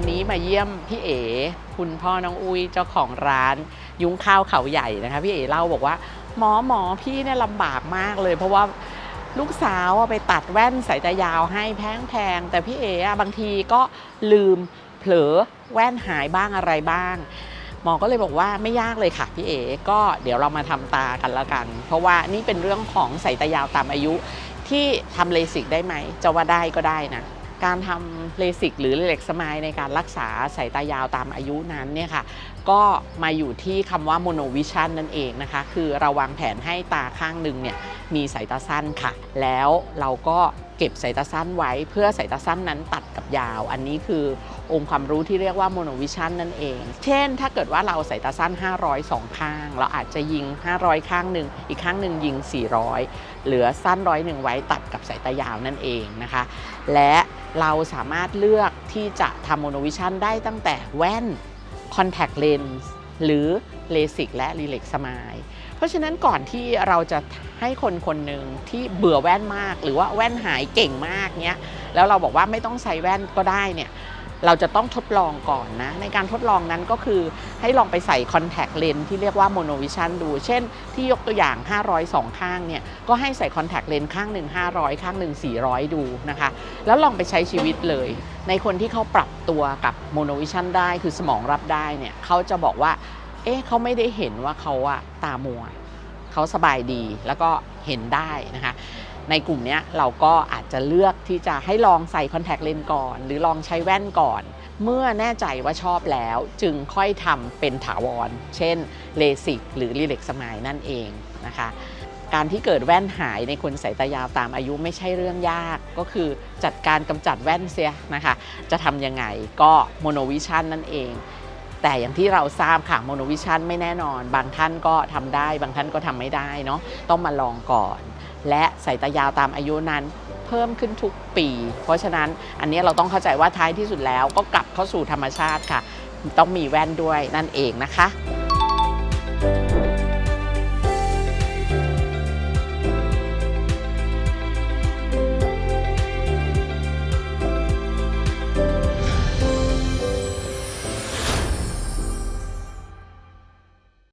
วันนี้มาเยี่ยมพี่เอ๋คุณพ่อน้องอุ้ยเจ้าของร้านยุ้งข้าวเขาใหญ่นะคะพี่เอ๋เล่าบอกว่า หมอหมอพี่เนี่ยลำบากมากเลย เพราะว่าลูกสาวไปตัดแว่นสายตายาวให้แพงๆแต่พี่เอ๋บางทีก็ลืมเผลอแว่นหายบ้างอะไรบ้าง หมอก็เลยบอกว่าไม่ยากเลยค่ะพี่เอ๋ก็เดี๋ยวเรามาทำตากันละกัน เพราะว่านี่เป็นเรื่องของสายตายาวตามอายุที่ทำเลสิกได้ไหมจะว่าได้ก็ได้นะ การทำเลสิกหรือเหล็กสมายในการรักษาสายตายาวตามอายุนั้นเนี่ยค่ะก็มาอยู่ที่คำว่าโมโนวิชันนั่นเองนะคะ คือเราวางแผนให้ตาข้างหนึ่งเนี่ยมีสายตาสั้นค่ะ แล้วเราก็เก็บสายตาสั้นไว้เพื่อสายตาสั้นนั้นตัดกับยาว อันนี้คือองค์ความรู้ที่เรียกว่าโมโนวิชันนั่นเอง เช่น ถ้าเกิดว่าเราสายตาสั้น 500สองข้าง เราอาจจะยิง 500 ข้างหนึ่งอีกข้างหนึ่งยิง 400 เหลือสั้นร้อยหนึ่งไว้ตัดกับสายตายาวนั่นเองนะคะ และ เราสามารถเลือกที่จะทำโมโนวิชันได้ตั้งแต่แว่นคอนแทคเลนส์หรือเลสิกและรีเล็กสมายเพราะฉะนั้นก่อนที่เราจะให้คนคนหนึ่งที่เบื่อแว่นมาก หรือว่าแว่นหายเก่งมากเนี้ยแล้วเราบอกว่าไม่ต้องใส่แว่นก็ได้เนี่ย เราจะต้องทดลองก่อนนะ ในการทดลองนั้นก็คือให้ลองไปใส่ Contact Lens ที่เรียกว่า Monovision ดู เช่นที่ยกตัวอย่าง 500สองข้างเนี่ย ก็ให้ใส่ Contact Lens ข้างหนึ่ง500 ข้างหนึ่ง400 ดูนะคะ แล้วลองไปใช้ชีวิตเลย ในคนที่เขาปรับตัวกับโมโนวิชันได้คือสมองรับได้เนี่ยเขาจะบอกว่า เอ๊ะเขาไม่ได้เห็นว่าเขาอะตามัวเขาสบายดีแล้วก็เห็นได้นะคะ ในกลุ่มนี้เราก็อาจจะเลือกที่จะให้ลองใส่คอนแทคเลนส์ก่อน หรือลองใช้แว่นก่อน เมื่อแน่ใจว่าชอบแล้วจึงค่อยทำเป็นถาวร เช่นเลสิกหรือรีเล็กสมายนั่นเองนะคะการที่เกิดแว่นหายในคนสายตายาวตามอายุไม่ใช่เรื่องยาก ก็คือจัดการกำจัดแว่นเสียนะคะ จะทำยังไงก็โมโนวิชันนั่นเอง แต่อย่างที่เราทราบค่ะโมโนวิชันไม่แน่นอน บางท่านก็ทำได้ บางท่านก็ทำไม่ได้เนาะต้องมาลองก่อน และสายตายาวตามอายุนั้นเพิ่มขึ้นทุกปี เพราะฉะนั้นอันนี้เราต้องเข้าใจว่าท้ายที่สุดแล้วก็กลับเข้าสู่ธรรมชาติค่ะ ต้องมีแว่นด้วยนั่นเองนะคะ